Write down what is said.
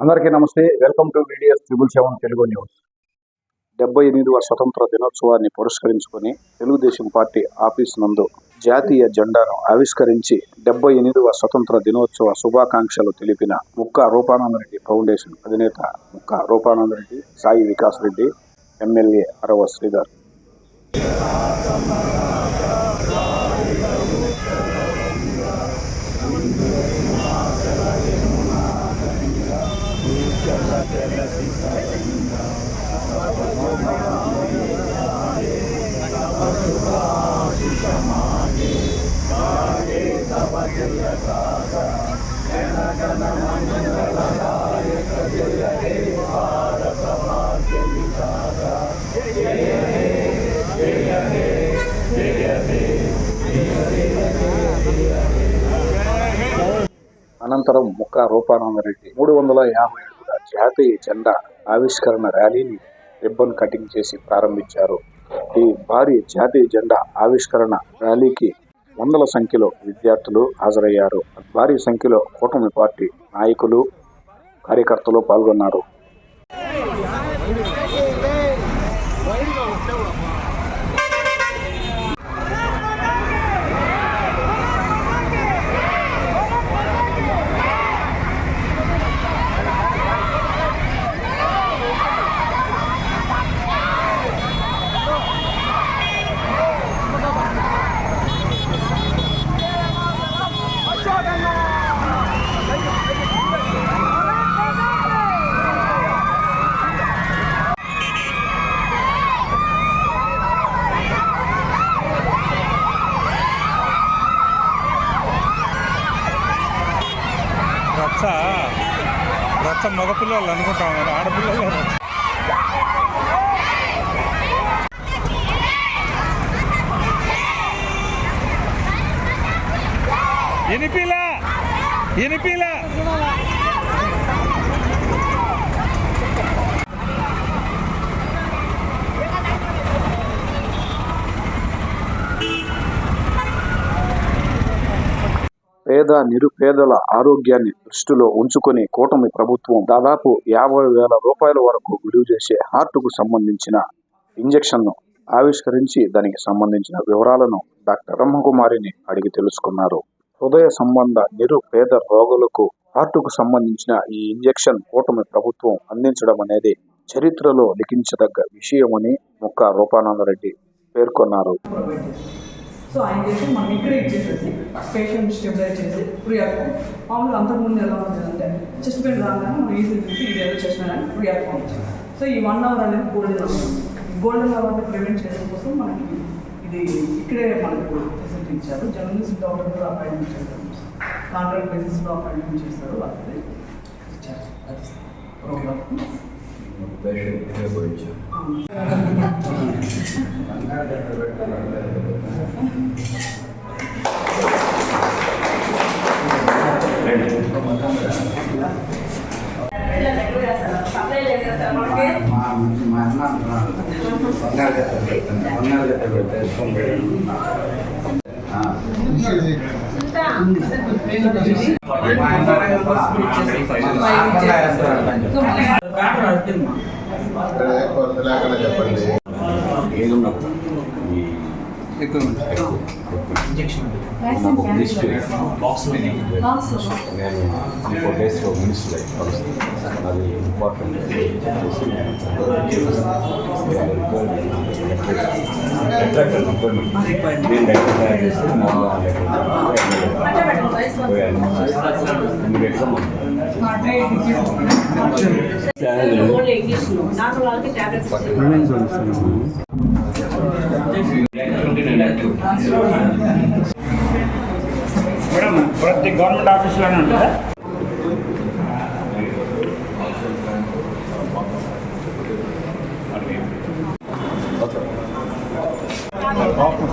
అందరికీ నమస్తే. Welcome to videos triple seven Telugu news. డెబ్బై ఎనిమిదవ స్వతంత్ర దినోత్సవాన్ని పురస్కరించుకొని తెలుగుదేశం పార్టీ ఆఫీస్ నందు జాతీయ జెండాను ఆవిష్కరించి డెబ్బై ఎనిమిదవ స్వతంత్ర దినోత్సవ శుభాకాంక్షలు తెలిపిన ముక్క రూపానందరెడ్డి ఫౌండేషన్ అధినేత ముక్క రూపానందరెడ్డి సాయి వికాస్ రెడ్డి ఎమ్మెల్యే అరవ శ్రీధర్. అనంతరం ముక్క రూపానందరెడ్డి మూడు వందల యాభై అడుగుల జాతీయ జెండా ఆవిష్కరణ ర్యాలీని రిబ్బన్ కటింగ్ చేసి ప్రారంభించారు. ఈ భారీ జాతీయ జెండా ఆవిష్కరణ ర్యాలీకి వందల సంఖ్యలో విద్యార్థులు హాజరయ్యారు. భారీ సంఖ్యలో కూటమి పార్టీ నాయకులు కార్యకర్తలు పాల్గొన్నారు. రచ్చ రచ్చ మగపిల్లలు అనుకుంటా ఉన్నారు ఆడపిల్లలు రచ్చ ఎనిపిలా ఎనిపిలా పేద నిరుపేదల ఆరోగ్యాన్ని దృష్టిలో ఉంచుకొని కూటమి ప్రభుత్వం దాదాపు యాభై వేల రూపాయల వరకు విలువ చేసే హార్ట్కు సంబంధించిన ఇంజెక్షన్ను ఆవిష్కరించి దానికి సంబంధించిన వివరాలను డాక్టర్ బ్రహ్మకుమారిని అడిగి తెలుసుకున్నారు. హృదయ సంబంధ నిరుపేద రోగులకు హార్ట్కు సంబంధించిన ఈ ఇంజెక్షన్ కూటమి ప్రభుత్వం అందించడం అనేది చరిత్రలో లిఖించదగ్గ విషయమని ముక్క రూపానందరెడ్డి పేర్కొన్నారు. సో ఆయన చేసి మనం ఇక్కడే ఇచ్చేసేసి పేషెంట్ స్టెబిలైజ్ చేసి ఫ్రీ అకౌంట్ మామూలుగా అంతకుముందు ఎలా ఉంటుందంటే చెస్ట్ పెయిన్ రాగానే మనం ఈజీ తీసి ఇది ఏదో చేసినా ఫ్రీ అకౌంట్ సో ఈ వన్ అవర్ అనేది గోల్డెన్ అవర్ గోల్డెన్ అవర్ని ప్రివెంట్ చేయడం కోసం మనకి ఇది ఇక్కడే మనకు ఫెసిలిటీ ఇచ్చారు. జర్నలిస్ట్ డాక్టర్ కూడా అపాయింట్మెంట్ చేశారు. కాంట్రాక్ట్ బేసిస్లో అపాయింట్మెంట్ చేశారు. వాళ్ళకి ఇచ్చారు. అది ప్రోగ్రామ్ మా అన్న బంగారు గట్ట బంగారు గట్ట లేకుండా చెప్పండి. ఏదున్నప్పుడు ఈ ఫోర్ డేస్లో మినిస్టర్ అది ఇంపార్టెంట్ నేను టాబ్లెట్స్ మేడం ప్రతి గవర్నమెంట్ ఆఫీస్లోనే ఉంటుందా? ఓకే.